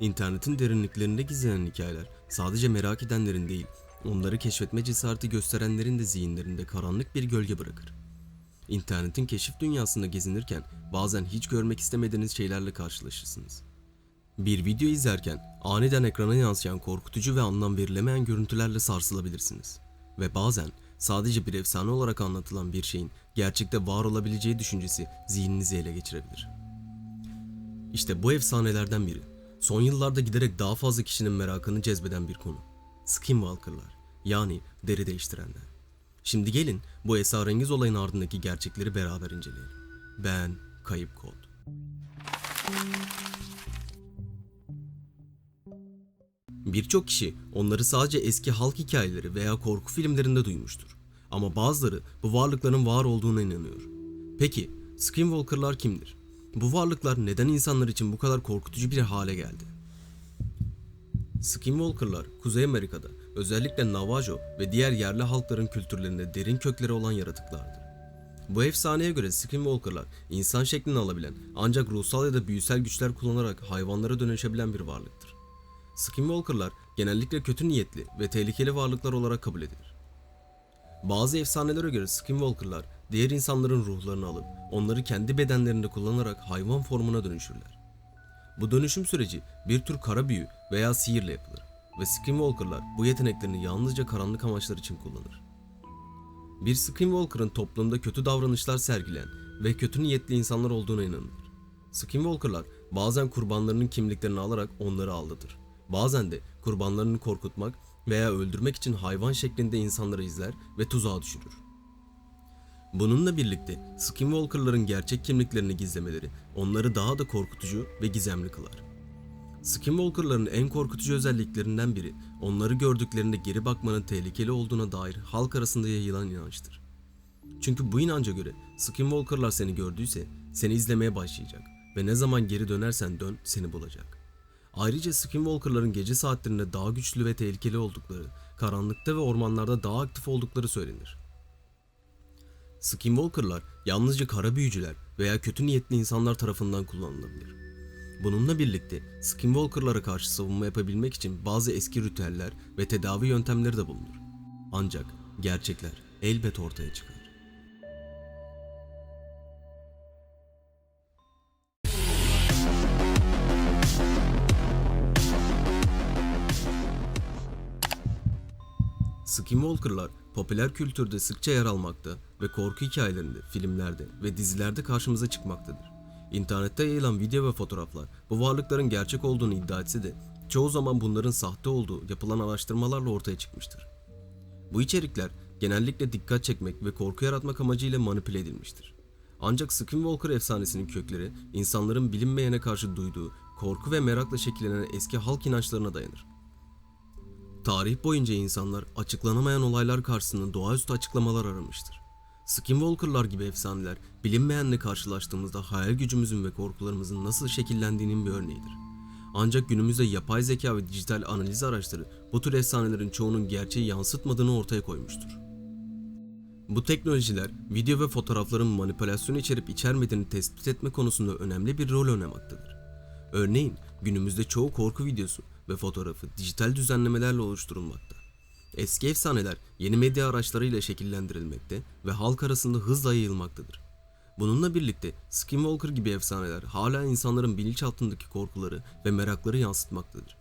İnternetin derinliklerinde gizlenen hikayeler sadece merak edenlerin değil, onları keşfetme cesareti gösterenlerin de zihinlerinde karanlık bir gölge bırakır. İnternetin keşif dünyasında gezinirken bazen hiç görmek istemediğiniz şeylerle karşılaşırsınız. Bir video izlerken aniden ekrana yansıyan korkutucu ve anlam verilemeyen görüntülerle sarsılabilirsiniz. Ve bazen sadece bir efsane olarak anlatılan bir şeyin gerçekte var olabileceği düşüncesi zihninizi ele geçirebilir. İşte bu efsanelerden biri. Son yıllarda giderek daha fazla kişinin merakını cezbeden bir konu. Skinwalker'lar yani deri değiştirenler. Şimdi gelin bu esrarengiz olayın ardındaki gerçekleri beraber inceleyelim. Ben Kayıp Kod. Birçok kişi onları sadece eski halk hikayeleri veya korku filmlerinde duymuştur. Ama bazıları bu varlıkların var olduğuna inanıyor. Peki Skinwalker'lar kimdir? Bu varlıklar neden insanlar için bu kadar korkutucu bir hale geldi? Skinwalker'lar Kuzey Amerika'da özellikle Navajo ve diğer yerli halkların kültürlerinde derin kökleri olan yaratıklardır. Bu efsaneye göre Skinwalker'lar insan şeklini alabilen ancak ruhsal ya da büyüsel güçler kullanarak hayvanlara dönüşebilen bir varlıktır. Skinwalker'lar genellikle kötü niyetli ve tehlikeli varlıklar olarak kabul edilir. Bazı efsanelere göre Skinwalker'lar diğer insanların ruhlarını alıp onları kendi bedenlerinde kullanarak hayvan formuna dönüşürler. Bu dönüşüm süreci bir tür kara büyü veya sihirle yapılır ve Skinwalker'lar bu yeteneklerini yalnızca karanlık amaçlar için kullanır. Bir Skinwalker'ın toplumda kötü davranışlar sergileyen ve kötü niyetli insanlar olduğuna inanılır. Skinwalker'lar bazen kurbanlarının kimliklerini alarak onları aldatır. Bazen de kurbanlarını korkutmak veya öldürmek için hayvan şeklinde insanları izler ve tuzağa düşürür. Bununla birlikte Skinwalker'ların gerçek kimliklerini gizlemeleri onları daha da korkutucu ve gizemli kılar. Skinwalker'ların en korkutucu özelliklerinden biri onları gördüklerinde geri bakmanın tehlikeli olduğuna dair halk arasında yayılan inançtır. Çünkü bu inanca göre Skinwalker'lar seni gördüyse seni izlemeye başlayacak ve ne zaman geri dönersen dön seni bulacak. Ayrıca Skinwalker'ların gece saatlerinde daha güçlü ve tehlikeli oldukları, karanlıkta ve ormanlarda daha aktif oldukları söylenir. Skinwalker'lar yalnızca kara büyücüler veya kötü niyetli insanlar tarafından kullanılabilir. Bununla birlikte Skinwalker'lara karşı savunma yapabilmek için bazı eski ritüeller ve tedavi yöntemleri de bulunur. Ancak gerçekler elbet ortaya çıkar. Skinwalker'lar popüler kültürde sıkça yer almakta ve korku hikayelerinde, filmlerde ve dizilerde karşımıza çıkmaktadır. İnternette yayılan video ve fotoğraflar bu varlıkların gerçek olduğunu iddia etse de çoğu zaman bunların sahte olduğu yapılan araştırmalarla ortaya çıkmıştır. Bu içerikler genellikle dikkat çekmek ve korku yaratmak amacıyla manipüle edilmiştir. Ancak Skinwalker efsanesinin kökleri insanların bilinmeyene karşı duyduğu korku ve merakla şekillenen eski halk inançlarına dayanır. Tarih boyunca insanlar açıklanamayan olaylar karşısında doğaüstü açıklamalar aramıştır. Skinwalker'lar gibi efsaneler bilinmeyenle karşılaştığımızda hayal gücümüzün ve korkularımızın nasıl şekillendiğinin bir örneğidir. Ancak günümüzde yapay zeka ve dijital analiz araçları bu tür efsanelerin çoğunun gerçeği yansıtmadığını ortaya koymuştur. Bu teknolojiler video ve fotoğrafların manipülasyon içerip içermediğini tespit etme konusunda önemli bir rol oynamaktadır. Örneğin günümüzde çoğu korku videosu ve fotoğrafı dijital düzenlemelerle oluşturulmakta. Eski efsaneler yeni medya araçlarıyla şekillendirilmekte ve halk arasında hızla yayılmaktadır. Bununla birlikte Skinwalker gibi efsaneler hala insanların bilinçaltındaki korkuları ve merakları yansıtmaktadır.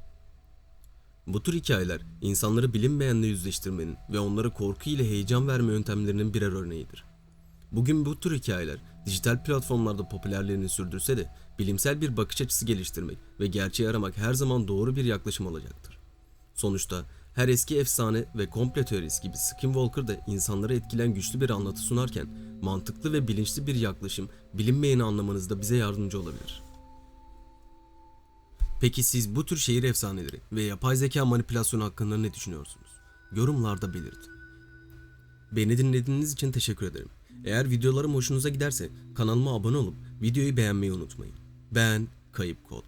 Bu tür hikayeler insanları bilinmeyenle yüzleştirmenin ve onlara korku ile heyecan verme yöntemlerinin birer örneğidir. Bugün bu tür hikayeler dijital platformlarda popülerliğini sürdürse de bilimsel bir bakış açısı geliştirmek ve gerçeği aramak her zaman doğru bir yaklaşım olacaktır. Sonuçta her eski efsane ve komple teorisi gibi Skinwalker da insanları etkileyen güçlü bir anlatı sunarken mantıklı ve bilinçli bir yaklaşım bilinmeyeni anlamanızda bize yardımcı olabilir. Peki siz bu tür şehir efsaneleri ve yapay zeka manipülasyonu hakkında ne düşünüyorsunuz? Yorumlarda belirtin. Beni dinlediğiniz için teşekkür ederim. Eğer videolarım hoşunuza giderse kanalıma abone olup videoyu beğenmeyi unutmayın. Ben Kayıp Kod.